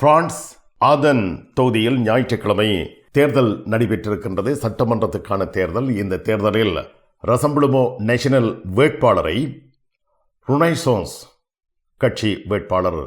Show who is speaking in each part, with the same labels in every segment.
Speaker 1: France ஆதன் தொகுதியில் ஞாயிற்றுக்கிழமை தேர்தல் நடைபெற்றிருக்கின்றது. சட்டமன்றத்துக்கான தேர்தல். இந்த தேர்தலில் ரசம்புளுமோ நேஷனல் வேட்பாளரை ருனைசோன்ஸ் கட்சி வேட்பாளர்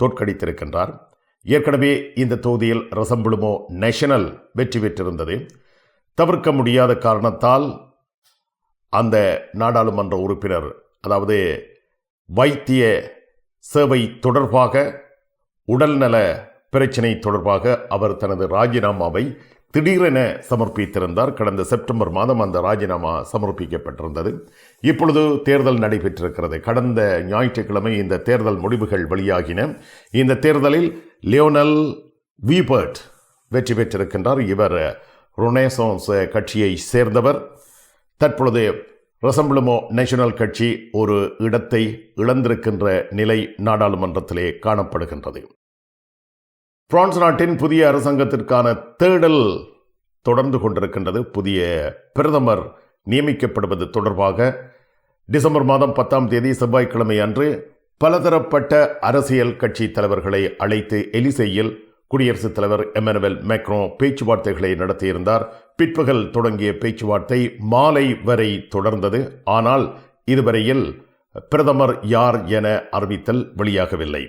Speaker 1: தோற்கடித்திருக்கின்றார். ஏற்கனவே இந்த தொகுதியில் ரசம்புளுமோ நேஷனல் வெற்றி பெற்றிருந்தது. தவிர்க்க முடியாத காரணத்தால் அந்த நாடாளுமன்ற உறுப்பினர் அதாவது வைத்திய சேவை தொடர்பாக உடல்நல பிரச்சினை தொடர்பாக அவர் தனது ராஜினாமாவை திடீரென சமர்ப்பித்திருந்தார். கடந்த செப்டம்பர் மாதம் அந்த ராஜினாமா சமர்ப்பிக்கப்பட்டிருந்தது. இப்பொழுது தேர்தல் நடைபெற்றிருக்கிறது. கடந்த ஞாயிற்றுக்கிழமை இந்த தேர்தல் முடிவுகள் வெளியாகின. இந்த தேர்தலில் லியோனல் வீபர்ட் வெற்றி பெற்றிருக்கின்றார். இவர் ரொனேசான்ஸ் கட்சியை சேர்ந்தவர். தற்பொழுது ரசம்புளமோ நேஷனல் கட்சி ஒரு இடத்தை இழந்திருக்கின்ற நிலை நாடாளுமன்றத்திலே காணப்படுகின்றது. பிரான்ஸ் நாட்டின் புதிய அரசாங்கத்திற்கான தேடல் தொடர்ந்து கொண்டிருக்கின்றது. புதிய பிரதமர் நியமிக்கப்படுவது தொடர்பாக டிசம்பர் மாதம் பத்தாம் தேதி செவ்வாய்க்கிழமை அன்று பலதரப்பட்ட அரசியல் கட்சி தலைவர்களை அழைத்து எலிசையில் குடியரசுத் தலைவர் எமனுவல் மேக்ரோ பேச்சுவார்த்தைகளை நடத்தியிருந்தார். பிற்பகல் தொடங்கிய பேச்சுவார்த்தை மாலை வரை தொடர்ந்தது. ஆனால் இதுவரையில் பிரதமர் யார் என அறிவித்தல் வெளியாகவில்லை.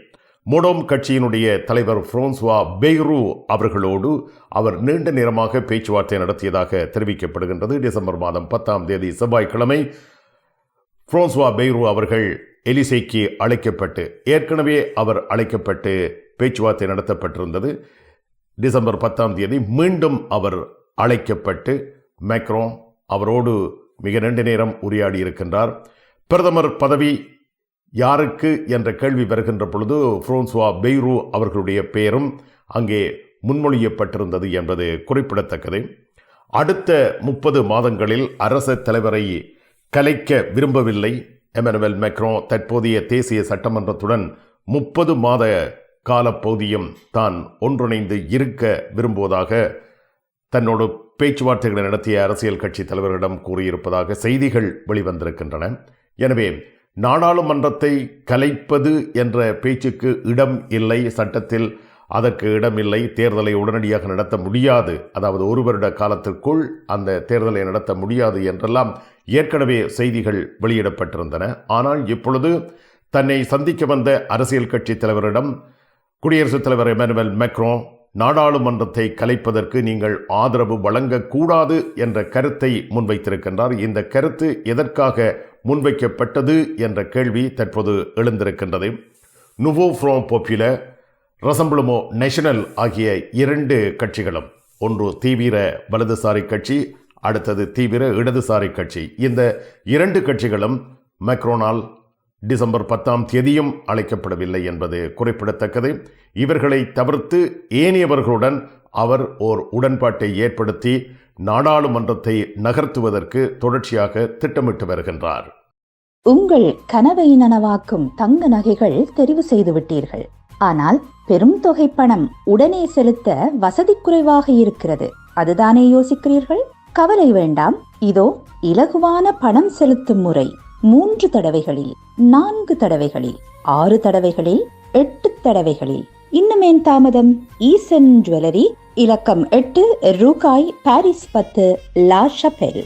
Speaker 1: மொடோம் கட்சியினுடைய தலைவர் பிரான்சுவா பெய்ரு அவர்களோடு அவர் நீண்ட நேரமாக பேச்சுவார்த்தை நடத்தியதாக தெரிவிக்கப்படுகின்றது. டிசம்பர் மாதம் பத்தாம் தேதி செவ்வாய்க்கிழமை பிரான்சுவா பெய்ரு அவர்கள் எலிசைக்கு அழைக்கப்பட்டு ஏற்கனவே அவர் அழைக்கப்பட்டு பேச்சுவார்த்தை நடத்தப்பட்டிருந்தது. டிசம்பர் பத்தாம் தேதி மீண்டும் அவர் அழைக்கப்பட்டு மேக்ரோ அவரோடு மிக நீண்ட நேரம் உரையாடி இருக்கின்றார். பிரதமர் பதவி யாருக்கு என்ற கேள்வி வருகின்ற பொழுது ஃப்ரோன்சுவா பெய்ரு அவர்களுடைய பெயரும் அங்கே முன்மொழியப்பட்டிருந்தது என்பது குறிப்பிடத்தக்கது. அடுத்த முப்பது மாதங்களில் அரச தலைவரை கலைக்க விரும்பவில்லை. எமனுவல் மெக்ரோ தற்போதைய தேசிய சட்டமன்றத்துடன் முப்பது மாத காலப்பகுதியும் தான் ஒன்றிணைந்து இருக்க விரும்புவதாக தன்னோடு பேச்சுவார்த்தைகளை நடத்திய அரசியல் கட்சி தலைவர்களிடம் கூறியிருப்பதாக செய்திகள் வெளிவந்திருக்கின்றன. எனவே நாடாளுமன்றத்தை கலைப்பது என்ற பேச்சுக்கு இடம் இல்லை. சட்டத்தில் அதற்கு இடமில்லை தேர்தலை உடனடியாக நடத்த முடியாது. அதாவது ஒரு வருட காலத்திற்குள் அந்த தேர்தலை நடத்த முடியாது என்றெல்லாம் ஏற்கனவே செய்திகள் வெளியிடப்பட்டிருந்தன. ஆனால் இப்பொழுது தன்னை சந்திக்க வந்த அரசியல் கட்சி தலைவரிடம் குடியரசுத் தலைவர் எமனுவல் மெக்ரோ நாடாளுமன்றத்தை கலைப்பதற்கு நீங்கள் ஆதரவு வழங்கக்கூடாது என்ற கருத்தை முன்வைத்திருக்கின்றார். இந்த கருத்து எதற்காக முன்வைக்கப்பட்டது என்ற கேள்வி தற்போது எழுந்திருக்கின்றது. நுவோ ஃப்ரோ போப்பில ரசம்புளமோ நேஷனல் ஆகிய இரண்டு கட்சிகளும் ஒன்று தீவிர வலதுசாரி கட்சி அடுத்தது தீவிர இடதுசாரி கட்சி. இந்த இரண்டு கட்சிகளும் மெக்ரோனால் டிசம்பர் பத்தாம் தேதியும் அழைக்கப்படவில்லை என்பது குறிப்பிடத்தக்கது. இவர்களை தவிர்த்து ஏனையவர்களுடன் அவர் ஓர் உடன்பாட்டை ஏற்படுத்தி நாடாளுமன்றத்தை நகர்த்துவதற்கு தொடர்ச்சியாக திட்டமிட்டு வருகின்றார்.
Speaker 2: உங்கள் கனவை நனவாக்கும் தங்க நகைகள் தெரிவு செய்து விட்டீர்கள். ஆனால் பெரும் தொகை பணம் உடனே செலுத்த வசதி குறைவாக இருக்கிறது. அதுதானே யோசிக்கிறீர்கள்? கவலை வேண்டாம். இதோ இலகுவான பணம் செலுத்தும் முறை. மூன்று தடவைகளில் நான்கு தடவைகளில் ஆறு தடவைகளில் எட்டு தடவைகளில். இன்னுமேன் தாமதம்? ஈசன் ஜுவல்லரி இலக்கம் எட்டு ரூகாய் பாரிஸ் பத்து லா ஷபெல்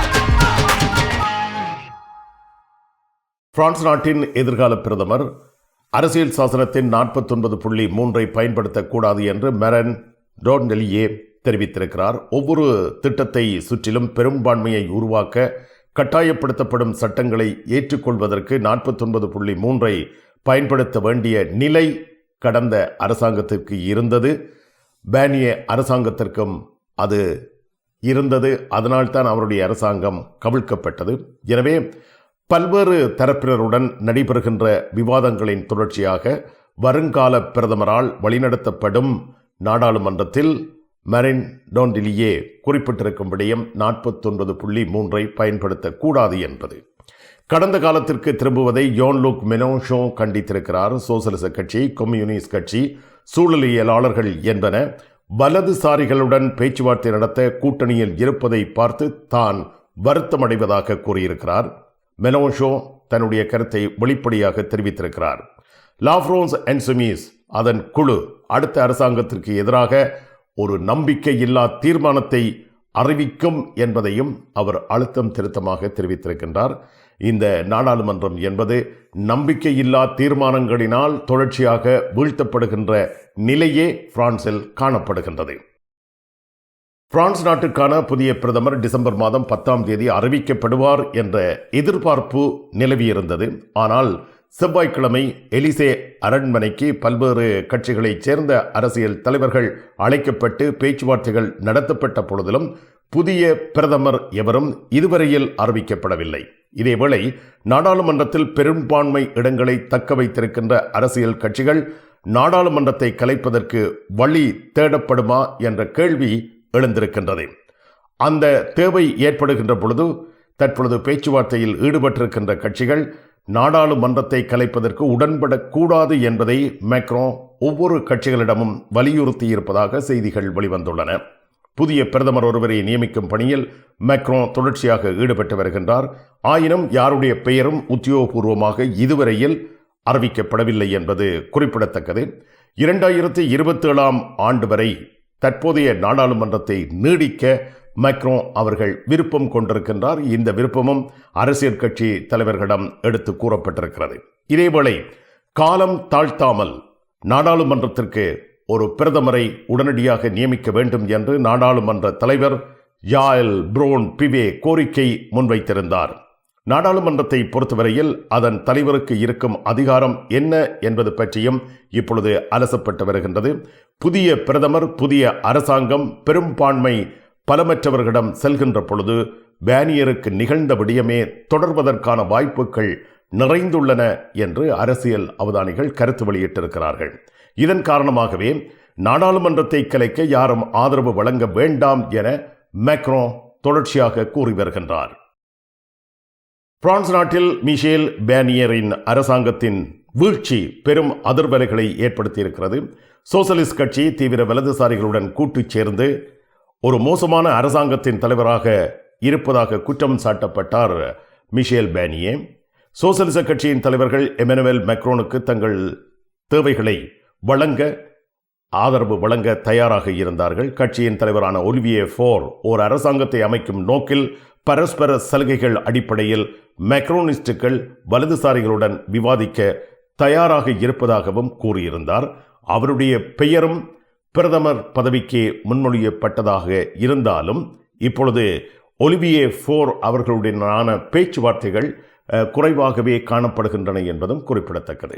Speaker 1: France நாட்டின் எதிர்கால பிரதமர் அரசியல் சாசனத்தின் நாற்பத்தொன்பது புள்ளி மூன்றை பயன்படுத்தக்கூடாது என்று மெரன் டோன்டெலியே தெரிவித்திருக்கிறார். ஒவ்வொரு திட்டத்தை சுற்றிலும் பெரும்பான்மையை உருவாக்க கட்டாயப்படுத்தப்படும் சட்டங்களை ஏற்றுக்கொள்வதற்கு நாற்பத்தொன்பது புள்ளி மூன்றை பயன்படுத்த வேண்டிய நிலை கடந்த அரசாங்கத்திற்கு இருந்தது. பேனிய அரசாங்கத்திற்கும் அது இருந்தது. அதனால்தான் அவருடைய அரசாங்கம் கவிழ்க்கப்பட்டது. எனவே பல்வேறு தரப்பினருடன் நடைபெறுகின்ற விவாதங்களின் தொடர்ச்சியாக வருங்கால பிரதமரால் வழிநடத்தப்படும் நாடாளுமன்றத்தில் மரின் டோன்டிலியே குறிப்பிட்டிருக்கும் விடயம் நாற்பத்தொன்பது புள்ளி மூன்றை பயன்படுத்தக்கூடாது என்பது. கடந்த காலத்திற்கு திரும்புவதை யோன் லூக் மெனோஷோ கண்டித்திருக்கிறார் சோசலிச கட்சி கம்யூனிஸ்ட் கட்சி சூழலியலாளர்கள் என்பன வலதுசாரிகளுடன் பேச்சுவார்த்தை நடத்த கூட்டணியில் இருப்பதை பார்த்து தான் வருத்தமடைவதாக கூறியிருக்கிறார். மெலோஷோ தன்னுடைய கருத்தை வெளிப்படையாக தெரிவித்திருக்கிறார். லாஃப்ரோன்ஸ் அண்ட் சுமீஸ் அதன் குழு அடுத்த அரசாங்கத்திற்கு எதிராக ஒரு நம்பிக்கையில்லா தீர்மானத்தை அறிவிக்கும் என்பதையும் அவர் அழுத்தம் திருத்தமாக தெரிவித்திருக்கின்றார். இந்த நாடாளுமன்றம் என்பது நம்பிக்கையில்லா தீர்மானங்களினால் தொடர்ச்சியாக வீழ்த்தப்படுகின்ற நிலையே பிரான்சில் காணப்படுகின்றது. பிரான்ஸ் நாட்டுக்கான புதிய பிரதமர் டிசம்பர் மாதம் பத்தாம் தேதி அறிவிக்கப்படுவார் என்ற எதிர்பார்ப்பு நிலவியிருந்தது. ஆனால் செவ்வாய்க்கிழமை எலிசே அரண்மனைக்கு பல்வேறு கட்சிகளைச் சேர்ந்த அரசியல் தலைவர்கள் அழைக்கப்பட்டு பேச்சுவார்த்தைகள் நடத்தப்பட்ட பொழுதிலும் புதிய பிரதமர் எவரும் இதுவரையில் அறிவிக்கப்படவில்லை. இதேவேளை நாடாளுமன்றத்தில் பெரும்பான்மை இடங்களை தக்க வைத்திருக்கின்ற அரசியல் கட்சிகள் நாடாளுமன்றத்தை கலைப்பதற்கு வழி தேடப்படுமா என்ற கேள்வி எழுந்திருக்கின்றது. அந்த தேவை ஏற்படுகின்ற பொழுது தற்பொழுது பேச்சுவார்த்தையில் ஈடுபட்டிருக்கின்ற கட்சிகள் நாடாளுமன்றத்தை கலைப்பதற்கு உடன்படக்கூடாது என்பதை மேக்ரோ ஒவ்வொரு கட்சிகளிடமும் வலியுறுத்தி இருப்பதாக செய்திகள் வெளிவந்துள்ளன. புதிய பிரதமர் ஒருவரை நியமிக்கும் பணியில் மேக்ரோ தொடர்ச்சியாக ஈடுபட்டு வருகின்றார். ஆயினும் யாருடைய பெயரும் உத்தியோகபூர்வமாக இதுவரையில் அறிவிக்கப்படவில்லை என்பது குறிப்பிடத்தக்கது. இரண்டாயிரத்தி இருபத்தி ஏழாம் ஆண்டு வரை தற்போதைய நாடாளுமன்றத்தை நீடிக்க மைக்ரோ அவர்கள் விருப்பம் கொண்டிருக்கின்றார். இந்த விருப்பமும் அரசியல் கட்சி தலைவர்களிடம் எடுத்து கூறப்பட்டிருக்கிறது. இதேவேளை காலம் தாழ்த்தாமல் நாடாளுமன்றத்திற்கு ஒரு பிரதமரை உடனடியாக நியமிக்க வேண்டும் என்று நாடாளுமன்ற தலைவர் யாயல் ப்ரோன் பிவே கோரிக்கை முன்வைத்திருந்தார். நாடாளுமன்றத்தை பொறுத்தவரையில் அதன் தலைவருக்கு இருக்கும் அதிகாரம் என்ன என்பது பற்றியும் இப்பொழுது அலசப்பட்டு வருகின்றது. புதிய பிரதமர் புதிய அரசாங்கம் பெரும்பான்மை பலமற்றவர்களிடம் செல்கின்ற பொழுது பேனியருக்கு நிகழ்ந்த விடயமே தொடர்வதற்கான வாய்ப்புகள் நிறைந்துள்ளன என்று அரசியல் அவதானிகள் கருத்து வெளியிட்டிருக்கிறார்கள். இதன் காரணமாகவே நாடாளுமன்றத்தை கலைக்க யாரும் ஆதரவு வழங்க வேண்டாம் என மேக்ரோ தொடர்ச்சியாக கூறி வருகின்றார். பிரான்ஸ் நாட்டில் மிஷேல் பேனியரின் அரசாங்கத்தின் வீழ்ச்சி பெரும் அதிர்வலைகளை ஏற்படுத்தியிருக்கிறது. சோசலிஸ்ட் கட்சி தீவிர வலதுசாரிகளுடன் கூட்டுச் சேர்ந்து ஒரு மோசமான அரசாங்கத்தின் தலைவராக இருப்பதாக குற்றம் சாட்டப்பட்டார் மிஷேல் பேனியே. சோசலிச கட்சியின் தலைவர்கள் எமனுவேல் மெக்ரோனுக்கு தங்கள் தேவைகளை வழங்க ஆதரவு வழங்க தயாராக இருந்தார்கள். கட்சியின் தலைவரான ஒலிவியே ஃபோர் ஓர் அரசாங்கத்தை அமைக்கும் நோக்கில் பரஸ்பர சலுகைகள் அடிப்படையில் மெக்ரோனிஸ்டுகள் வலதுசாரிகளுடன் விவாதிக்க தயாராக இருப்பதாகவும் கூறியிருந்தார். அவருடைய பெயரும் பிரதமர் பதவிக்கு முன்மொழியப்பட்டதாக இருந்தாலும் இப்பொழுது ஒலிவியே ஃபோர் அவர்களுடனான பேச்சுவார்த்தைகள் அஹ், குறைவாகவே காணப்படுகின்றன என்பதும் குறிப்பிடத்தக்கது.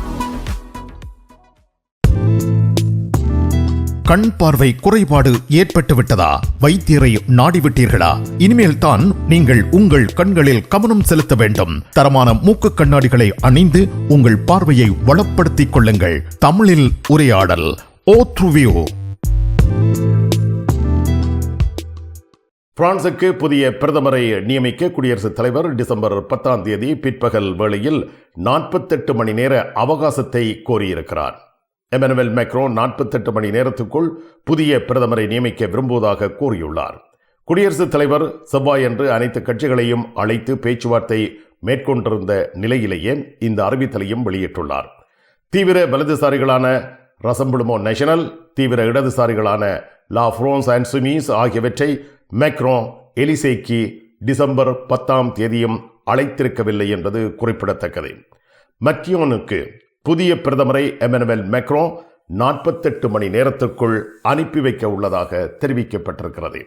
Speaker 3: கண் பார்வை குறைபாடு ஏற்பட்டு விட்டதா வைத்தியரை நாடிவிட்டீர்களா? இனிமேல் தான் நீங்கள் உங்கள் கண்களில் கவனம் செலுத்த வேண்டும். தரமான மூக்கு கண்ணாடிகளை அணிந்து உங்கள் பார்வையை வளப்படுத்திக் கொள்ளுங்கள். தமிழில் உரையாடல் ஓ த்ருவியோ!
Speaker 1: பிரான்சுக்கு புதிய பிரதமரை நியமிக்க குடியரசுத் தலைவர் டிசம்பர் பத்தாம் தேதி பிற்பகல் வேளையில் நாற்பத்தெட்டு மணி நேர அவகாசத்தை கோரியிருக்கிறார். எமனுவல் மேக்ரோ நாற்பத்தெட்டு மணி நேரத்துக்குள் புதிய பிரதமரை நியமிக்க விரும்புவதாக கூறியுள்ளார். குடியரசுத் தலைவர் செவ்வாயன்று அனைத்து கட்சிகளையும் அழைத்து பேச்சுவார்த்தை மேற்கொண்டிருந்த நிலையிலேயே இந்த அறிவித்தலையும் வெளியிட்டுள்ளார். தீவிர வலதுசாரிகளான ரசம்புடுமோ நேஷனல் தீவிர இடதுசாரிகளான லா ஃப்ரோன்ஸ் அண்ட் சுமீஸ் ஆகியவற்றை மேக்ரோ எலிசேக்கி டிசம்பர் பத்தாம் தேதியும் அழைத்திருக்கவில்லை என்பது குறிப்பிடத்தக்கது. மக்கியோனுக்கு புதிய பிரதமரை எமனுவல் மெக்ரோ நாற்பத்தெட்டு மணி நேரத்திற்குள் அனுப்பி வைக்க உள்ளதாக தெரிவிக்கப்பட்டிருக்கிறது.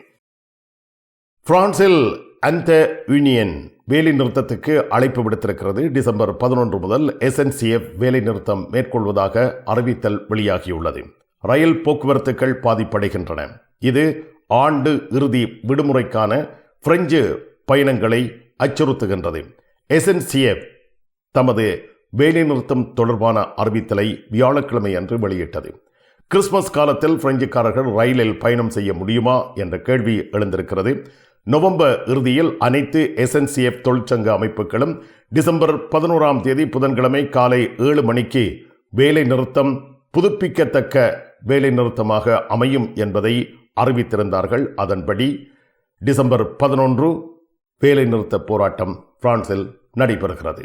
Speaker 1: பிரான்சில் அந்த யூனியன் வேலை நிறுத்தத்துக்கு அழைப்பு விடுத்திருக்கிறது. டிசம்பர் பதினொன்று முதல் எஸ்என்சிஎஃப் வேலை நிறுத்தம் மேற்கொள்வதாக அறிவித்தல் வெளியாகியுள்ளது. ரயில் போக்குவரத்துகள் பாதிப்படைகின்றன. இது ஆண்டு இறுதி விடுமுறைக்கான பிரெஞ்சு பயணங்களை அச்சுறுத்துகின்றது. எஸ்என்சிஎஃப் தமது வேலைநிறுத்தம் தொடர்பான அறிவித்தலை வியாழக்கிழமை அன்று வெளியிட்டது. கிறிஸ்துமஸ் காலத்தில் பிரெஞ்சுக்காரர்கள் ரயிலில் பயணம் செய்ய முடியுமா என்ற கேள்வி எழுந்திருக்கிறது. நவம்பர் இறுதியில் அனைத்து எஸ்என்சிஎஃப் தொழிற்சங்க அமைப்புகளும் டிசம்பர் பதினோராம் தேதி புதன்கிழமை காலை ஏழு மணிக்கு வேலை நிறுத்தம் புதுப்பிக்கத்தக்க வேலை நிறுத்தமாக அமையும் என்பதை அறிவித்திருந்தார்கள். அதன்படி டிசம்பர் பதினொன்று வேலை நிறுத்த போராட்டம் பிரான்சில் நடைபெறுகிறது.